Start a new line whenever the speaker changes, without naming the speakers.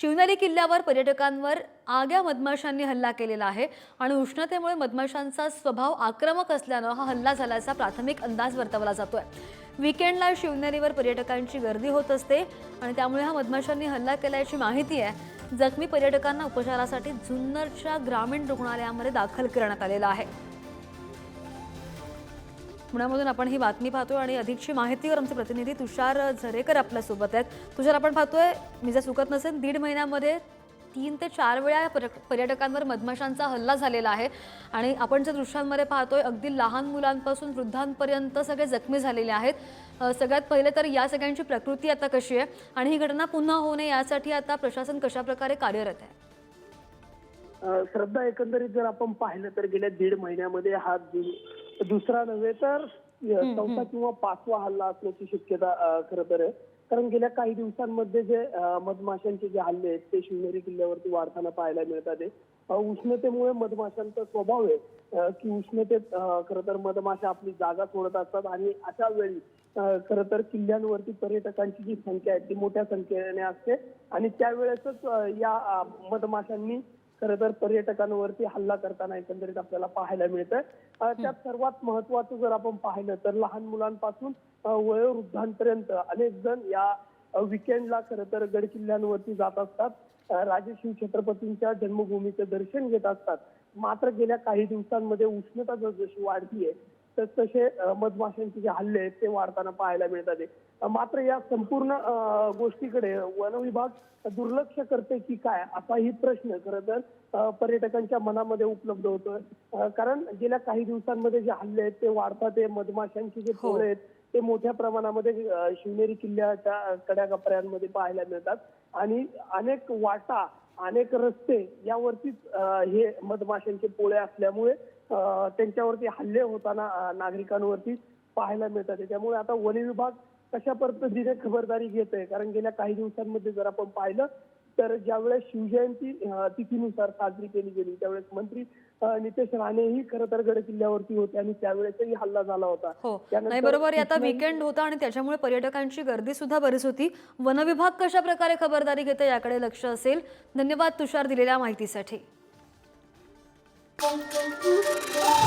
शिवनेरी किल्ल्यावर पर्यटकांवर आग्या मधमाशांनी हल्ला केलेला आहे आणि उष्णतेमुळे मधमाशांचा स्वभाव आक्रमक असल्यानं हा हल्ला झाल्याचा प्राथमिक अंदाज वर्तवला जातोय. विकेंडला शिवनेरीवर पर्यटकांची गर्दी होत असते आणि त्यामुळे हा मधमाशांनी हल्ला केल्याची माहिती आहे. जखमी पर्यटकांना उपचारासाठी जुन्नरच्या ग्रामीण रुग्णालयामध्ये दाखल करण्यात आलेला आहे. पुण्यामधून आपण ही बातमी पाहतोय आणि अधिकची माहितीवर आमचे प्रतिनिधी तुषार झरेकर आपल्यासोबत आहेत. तुषार आपण पाहतोय मी जर चुकत नसेल दीड महिन्यामध्ये तीन ते चार वेळा या पर्यटकांवर मधमाशांचा हल्ला झालेला आहे. आणि आपण ज्या दृश्यांमध्ये पाहतोय अगदी लहान मुलांपासून वृद्धांपर्यंत सगळे जखमी झालेले आहेत. सगळ्यात पहिले तर या सगळ्यांची प्रकृती आता कशी आहे आणि ही घटना पुन्हा होऊ नये यासाठी आता प्रशासन कशा प्रकारे कार्यरत आहे?
श्रद्धा एकंदरीत जर आपण पाहिलं तर गेल्या दीड महिन्यामध्ये हा दुसरा नव्हे तर चौथा किंवा पाचवा हल्ला असण्याची शक्यता खरं तर आहे. कारण गेल्या काही दिवसांमध्ये जे मधमाशांचे जे हल्ले आहेत ते शिवनेरी किल्ल्यावरती वाढताना पाहायला मिळतात उष्णतेमुळे मधमाशांचा स्वभाव आहे की उष्णतेत खरं तर मधमाशा आपली जागा सोडत असतात आणि अशा वेळी खरं तर किल्ल्यांवरती पर्यटकांची जी संख्या आहे ती मोठ्या संख्येने असते. आणि त्यावेळेसच या मधमाशांनी खरं तर पर्यटकांवरती हल्ला करताना एकंदरीत आपल्याला पाहायला मिळतंय. त्यात सर्वात महत्वाचं जर आपण पाहिलं तर लहान मुलांपासून वयोवृद्धांपर्यंत अनेक जण या विकेंडला खरं तर गड किल्ल्यांवरती जात असतात. अ, राजे शिव छत्रपतींच्या जन्मभूमीचं दर्शन घेत असतात. मात्र गेल्या काही दिवसांमध्ये उष्णता जसजशी वाढतीये तस तसे मधमाशांचे जे हल्ले आहेत ते वाढताना पाहायला मिळतात. मात्र या संपूर्ण गोष्टीकडे वन विभाग दुर्लक्ष करते की काय? असाही प्रश्न खरं तर पर्यटकांच्या मनामध्ये उपलब्ध होतोय. कारण गेल्या काही दिवसांमध्ये जे हल्ले आहेत ते वाढतात. ते मधमाशांचे जे
हो.
पोळे आहेत ते मोठ्या प्रमाणामध्ये शिवनेरी किल्ल्याच्या कड्याकपऱ्यांमध्ये पाहायला मिळतात. आणि अनेक वाटा अनेक रस्ते यावरतीच हे मधमाशांचे पोळे असल्यामुळे त्यांच्यावरती हल्ले होताना नागरिकांवरती पाहायला मिळतात. त्यामुळे आता वन विभाग कशा पद्धतीने खबरदारी घेत आहे कारण गेल्या काही दिवसांमध्ये जर आपण पाहिलं तर ज्यावेळेस शिवजयंती तिथीनुसार साजरी केली गेली त्यावेळेस मंत्री नितेश राणेही खरं तर गड किल्ल्यावरती होते आणि त्यावेळेसही हल्ला झाला होता.
हो. नाही बरोबर. आता विकेंड होता आणि त्याच्यामुळे पर्यटकांची गर्दी सुद्धा बरीच होती. वन विभाग कशा प्रकारे खबरदारी घेते याकडे लक्ष असेल. धन्यवाद तुषार दिलेल्या माहितीसाठी. 嗯。